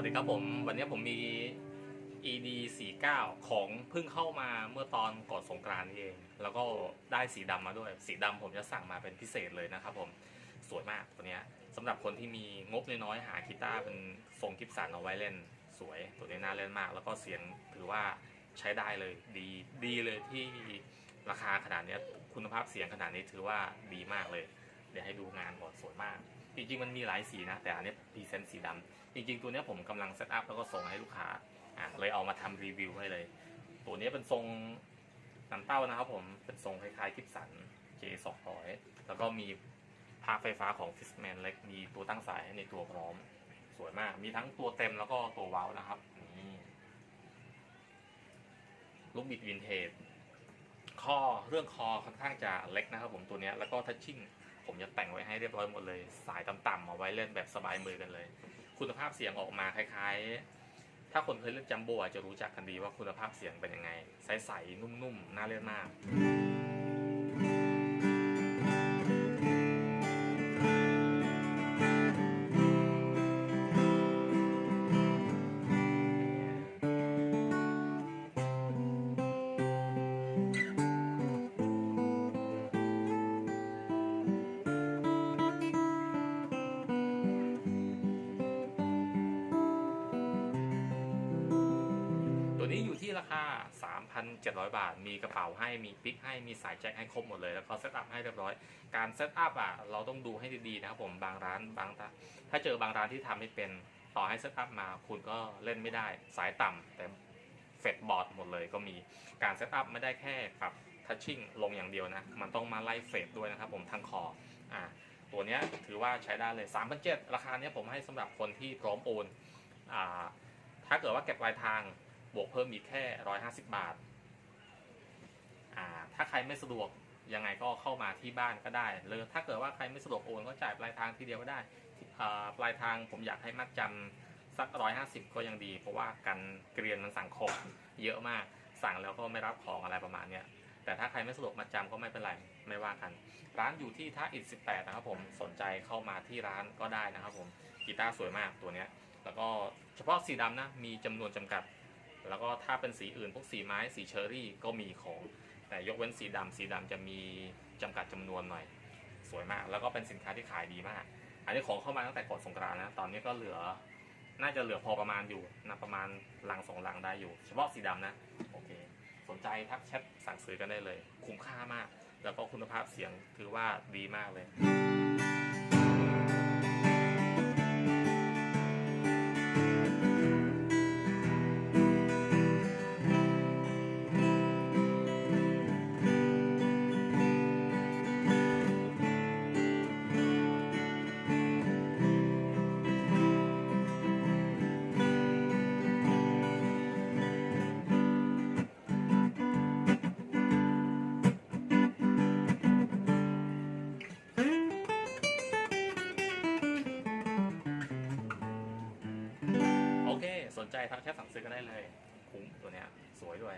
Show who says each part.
Speaker 1: วัสดีครับผม วันนี้ผมมี ED 49ของเพิ่งเข้ามาเมื่อตอนก่อนสงกรานต์นี่เอง แล้วก็ได้สีดำมาด้วย สีดำผมจะสั่งมาเป็นพิเศษเลยนะครับผม สวยมากตัวเนี้ยสำหรับคนที่มีงบน้อยๆหากีตาร์เป็นทรงกิฟสันเอาไว้เล่น สวยตัวนี้น่าเล่นมาก แล้วก็เสียงถือว่าใช้ได้เลยดีดีเลยที่ราคาขนาดนี้คุณภาพเสียงขนาดนี้ถือว่าดีมากเลย เดี๋ยวให้ดูงานก่อนสวยมาก จริงๆมันมีหลายสีนะ แต่อันนี้พรีเซนต์สีดำจริงๆ ตัวนี้ผมกำลังเซตอัพแล้วก็ส่งให้ลูกค้าอะเลยเอามาทำรีวิวให้เลย ตัวนี้เป็นทรงน้ำเต้านะครับผมเป็นทรงคล้ายๆกิฟสัน J 2 0 0 แล้วก็มีพาร์คไฟฟ้าของ Fishman เล็กมีตัวตั้งสายในตัวพร้อม สวยมากมีทั้งตัวเต็มแล้วก็ตัวว้านะครับนี่ลูกบิดวินเทจข้อเรื่องคอค่อนข้างจะเล็กนะครับผมตัวนี้แล้วก็ทัชชิ่ง ผมจะแต่งไว้ให้เรียบร้อยหมดเลย สายต่ำๆเอาไว้เล่นแบบสบายมือกันเลย คุณภาพเสียงออกมาคล้ายๆ ถ้าคนเคยเล่นจัมโบ้จจะรู้จักกันดีว่าคุณภาพเสียงเป็นยังไง ใสๆนุ่มๆน่าเล่นมาก ราคา 3,700 บาท มีกระเป๋าให้ มีปิกให้ มีสายแจ็คให้ครบหมดเลย แล้วก็เซตอัพให้เรียบร้อย การเซตอัพอะ เราต้องดูให้ดีๆนะครับผม บางร้านบางถ้าเจอบางร้านที่ทำไม่เป็น ต่อให้เซตอัพมา คุณก็เล่นไม่ได้ สายต่ำแต่เฟดบอร์ดหมดเลยก็มี การเซตอัพไม่ได้แค่ปรับทัชชิ่งลงอย่างเดียวนะ มันต้องมาไล่เฟดด้วยนะครับผมทั้งคอ อ่า ตัวนี้ถือว่าใช้ได้เลย 3,700 ราคาเนี้ยผมให้สำหรับคนที่พร้อมโอน อ่า ถ้าเกิดว่าเก็บปลายทาง บวกเพิ่มอีกแค่ 150 บาท อ่า ถ้าใครไม่สะดวกยังไงก็เข้ามาที่บ้านก็ได้หรือถ้าเกิดว่าใครไม่สะดวกโอนก็จ่ายปลายทางทีเดียวก็ได้อ่าปลายทางผมอยากให้มัดจำสัก150ก็ยังดี เพราะว่ากันเกรียนมันสั่งของเยอะมาก สั่งแล้วก็ไม่รับของอะไรประมาณเนี้ยแต่ถ้าใครไม่สะดวกมาจำก็ไม่เป็นไรไม่ว่ากัน ร้านอยู่ที่ท่าอิฐ18นะครับผมสนใจเข้ามาที่ร้านก็ได้นะครับผมกีตาร์สวยมากตัวเนี้ยแล้วก็เฉพาะสีดำนะมีจำนวนจำกัด แล้วก็ถ้าเป็นสีอื่นพวกสีไม้สีเชอร์รี่ก็มีของ แต่ยกเว้นสีดำสีดำจะมีจำกัดจำนวนหน่อย สวยมาก แล้วก็เป็นสินค้าที่ขายดีมาก อันนี้ของเข้ามาตั้งแต่ก่อนสงกรานต์นะ ตอนนี้ก็เหลือ น่าจะเหลือพอประมาณอยู่นะประมาณหลังสองหลังได้อยู่ เฉพาะสีดำนะ โอเค สนใจทักแชทสั่งซื้อกันได้เลย คุ้มค่ามาก แล้วก็คุณภาพเสียงถือว่าดีมากเลย นใจทักแชทสั่งซื้อกันได้เลยคุ้มตัวเนี้ยสวยด้วย